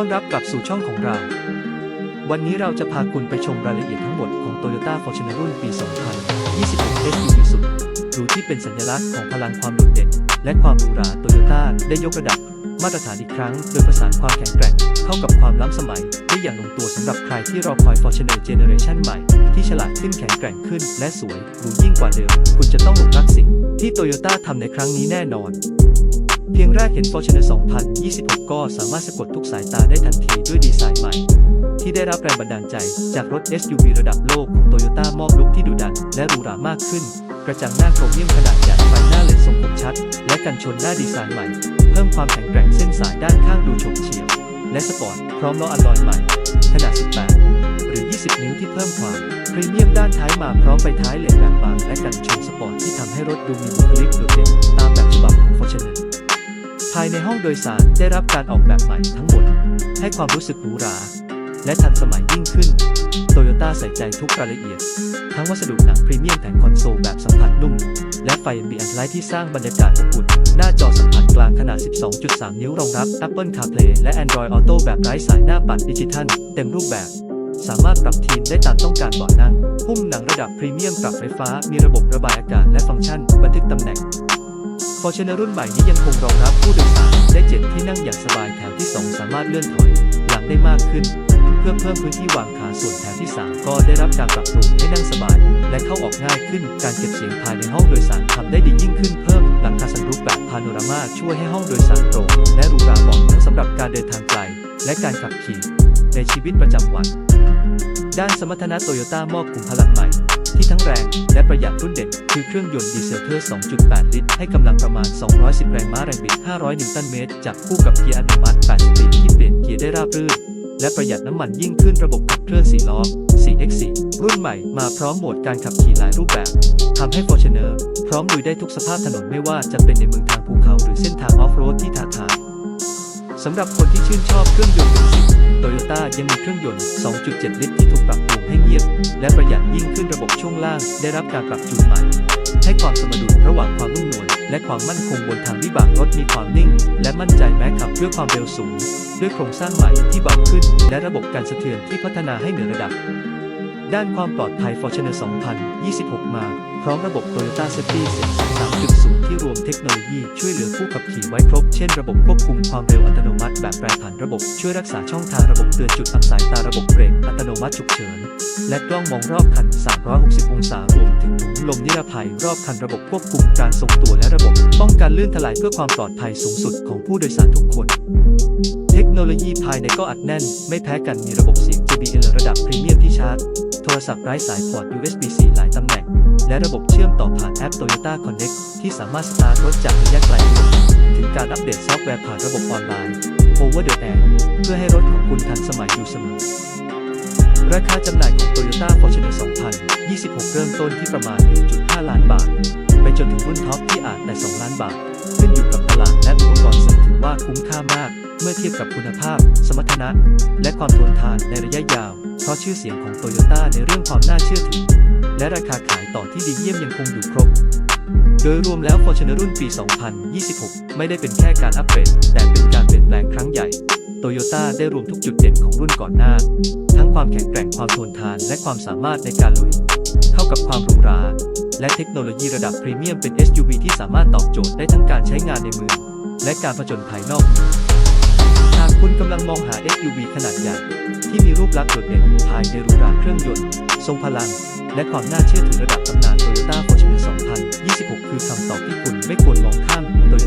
้อนรับกลับสู่ช่องของเรา วันนี้เราจะพาคุณไปชมรายละเอียดทั้งหมดของ Toyota Fortuner รุ่นปี 2026 SUV สุดหรูที่เป็นสัญลักษณ์ของพลังความโดดเด่น และความหรูหรา Toyota ได้ยกระดับมาตรฐานอีกครั้ง โดยประสานความแข็งแกร่ง เข้ากับความล้ำสมัย ได้อย่างลงตัวสำหรับใครที่รอคอย Fortuner Generation ใหม่ ที่ฉลาดขึ้นแข็งแกร่งขึ้น และสวยหรูยิ่งกว่าเดิม คุณจะต้องหลงรักสิ่งที่ Toyota ทำในครั้งนี้แน่นอน พียงแรกเห็น Fortuner 2026 ก็สามารถสะกดทุกสายตาได้ทันทีด้วยดีไซน์ใหม่ ที่ได้รับแรงบันดาลใจจากรถ SUV ระดับโลกของ Toyota มอบลุคที่ดุดันและหรูหรามากขึ้น กระจังหน้าโครเมียมขนาดใหญ่ไฟหน้าเลนส์ทรงคมชัด และกันชนหน้าดีไซน์ใหม่ เพิ่มความแข็งแกร่งเส้นสายด้านข้างดูโฉบเฉี่ยว และสปอร์ตพร้อมล้ออัลลอยใหม่ ขนาด 18 หรือ 20 นิ้วที่เพิ่มความพรีเมียมด้านท้ายมาพร้อมไฟท้ายเหล็กแบบบางและกันชนสปอร์ตที่ทำให้รถดูมีบุคลิกโดดเด่นตามแบบฉบับของ Fortuner ภายในห้องโดยสารได้รับการออกแบบใหม่ทั้งหมด ให้ความรู้สึกหรูหรา และทันสมัยยิ่งขึ้น โตโยต้าใส่ใจทุกรายละเอียด ทั้งวัสดุหนังพรีเมียมแผงคอนโซลแบบสัมผัสนุ่ม และไฟ ambient light ที่สร้างบรรยากาศอบอุ่น หน้าจอสัมผัสกลางขนาด 12.3 นิ้วรองรับ Apple CarPlay และ Android Auto แบบไร้สายหน้าปัดดิจิทัล เต็มรูปแบบ สามารถปรับทีมได้ตามต้องการเบาะนั่ง หุ้มหนังระดับพรีเมียมปรับไฟฟ้า มีระบบระบายอากาศและฟังก์ชัน บันทึกตำแหน่ง Fortuner รุ่นใหม่นี้ยังคงรองรับผู้โดยสารได้เจ็ดที่นั่งอย่างสบายแถวที่ 2 สามารถเลื่อนถอยหลังได้มากขึ้น เพื่อเพิ่มพื้นที่วางขาส่วนแถวที่ 3 ก็ได้รับการปรับปรุงให้นั่งสบาย และเข้าออกง่ายขึ้น การเก็บเสียงภายในห้องโดยสารทำได้ดียิ่งขึ้นเพิ่มหลังคาสันรูปแบบพาโนรามาช่วยให้ห้องโดยสารโปร่งและหรูหราเหมาะทั้งสำหรับการเดินทางไกล และการขับขี่ในชีวิตประจำวัน ด้านสมรรถนะโตโยต้ามอบกลุ่มพลังใหม่ ที่ทั้งแรงและประหยัดรุ่นเด่น คือเครื่องยนต์ดีเซลเทอร์ 2.8 ลิตร ให้กำลังประมาณ 210 แรงม้าแรงบิด 500 นิวตันเมตร จับคู่กับเกียร์อัตโนมัติ 8 สปีดที่เปลี่ยนเกียร์ได้ราบรื่น และประหยัดน้ำมันยิ่งขึ้นระบบขับเคลื่อน4ล้อ 4x4 รุ่นใหม่มาพร้อมโหมดการขับขี่หลายรูปแบบทำให้ Fortuner พร้อมลุยได้ทุกสภาพถนนไม่ว่าจะเป็นในเมืองทางภูเขาหรือเส้นทางออฟโรดที่ท้าทาย สำหรับคนที่ชื่นชอบเครื่องยนต์เบนซินโตโยต้ายังมีเครื่องยนต์ 2.7 ลิตรที่ถูกปรับปรุงให้เงียบ และประหยัดยิ่งขึ้นระบบช่วงล่าง ได้รับการปรับจูนใหม่ ให้ความสมดุลระหว่างความนุ่มนวลและความมั่นคงบนทางวิบากรถมีความนิ่ง และมั่นใจแม้ขับด้วยความเร็วสูง ด้วยโครงสร้างใหม่ที่เบาขึ้น และระบบการสะเทือนที่พัฒนาให้เหนือระดับ ด้านความปลอดภัย Fortuner 2026 มา พร้อมระบบ Toyota Safety 3.0 ที่รวมเทคโนโลยีช่วยเหลือผู้ขับขี่ไว้ครบ เช่นระบบควบคุมความเร็วอัตโนมัติแบบแปรผันระบบช่วยรักษาช่องทางระบบเตือนจุดอับสายตาระบบเบรกอัตโนมัติฉุกเฉิน และกล้องมองรอบคัน 360 องศารวมถึงถุงลมนิรภัยรอบคันระบบควบคุมการทรงตัวและระบบ ป้องกันลื่นถลายเพื่อความปลอดภัยสูงสุดของผู้โดยสารทุกคน เทคโนโลยีภายในก็อัดแน่น ไม่แพ้กันมีระบบเสียง JBL ระดับพรีเมียมที่ชาร์จ โทรศัพท์ไร้สายพอร์ต USB-C หลายตำแหน่ง และระบบเชื่อมต่อผ่านแอป Toyota Connect ที่สามารถสตาร์ทรถจากระยะไกลได้ถึงการอัปเดตซอฟต์แวร์ผ่านระบบออนไลน์ Over the Air เพื่อให้รถของคุณทันสมัยอยู่เสมอ ราคาจำหน่ายของ Toyota Fortuner 2026 เริ่มต้นที่ประมาณ 1.5 ล้านบาท ไปจนถึงรุ่นท็อปที่อาจแต่ 2 ล้านบาท ขึ้นอยู่กับ ลาดและอุปกรณ์ซึ่งถือว่าคุ้มค่ามาก เมื่อเทียบกับคุณภาพ สมรรถนะ และความทนทานในระยะยาว เพราะชื่อเสียงของโตโยต้าในเรื่องความน่าเชื่อถือ และราคาขายต่อที่ดีเยี่ยมยังคงอยู่ครบ โดยรวมแล้ว Fortuner รุ่นปี 2026 ไม่ได้เป็นแค่การอัปเกรดแต่เป็นการเปลี่ยนแปลงครั้งใหญ่ โตโยต้าได้รวมทุกจุดเด่นของรุ่นก่อนหน้า ทั้งความแข็งแกร่งความทนทาน และความสามารถในการลุย เข้ากับความหรูหรา และเทคโนโลยีระดับพรีเมียมเป็น SUV ที่สามารถตอบโจทย์ได้ทั้งการใช้งานในเมือง และการผจญภัยนอกเมืองหากคุณกำลังมองหา SUV ขนาดใหญ่ที่มีรูปลักษณ์โดดเด่นภายในหรูหราเครื่องยนต์ ทรงพลัง และความน่าเชื่อถือระดับตำนาน Toyota Fortuner 2026 คือคำตอบที่คุณไม่ควรมองข้าม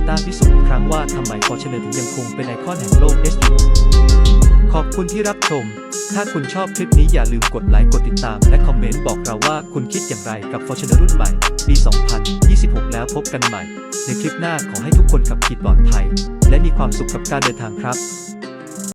ตาพิสูจน์ครั้งว่าทำไม Fortuner ถึงยังคงเป็นไอคอนแห่งโลก SU ขอบคุณที่รับชม ถ้าคุณชอบคลิปนี้อย่าลืมกดไลค์ กดติดตาม และคอมเมนต์บอกเราว่าคุณคิดอย่างไรกับ Fortuner รุ่นใหม่ ปี 2026 แล้วพบกันใหม่ ในคลิปหน้าขอให้ทุกคนขับขี่ปลอดภัย และมีความสุขกับการเดินทางครับ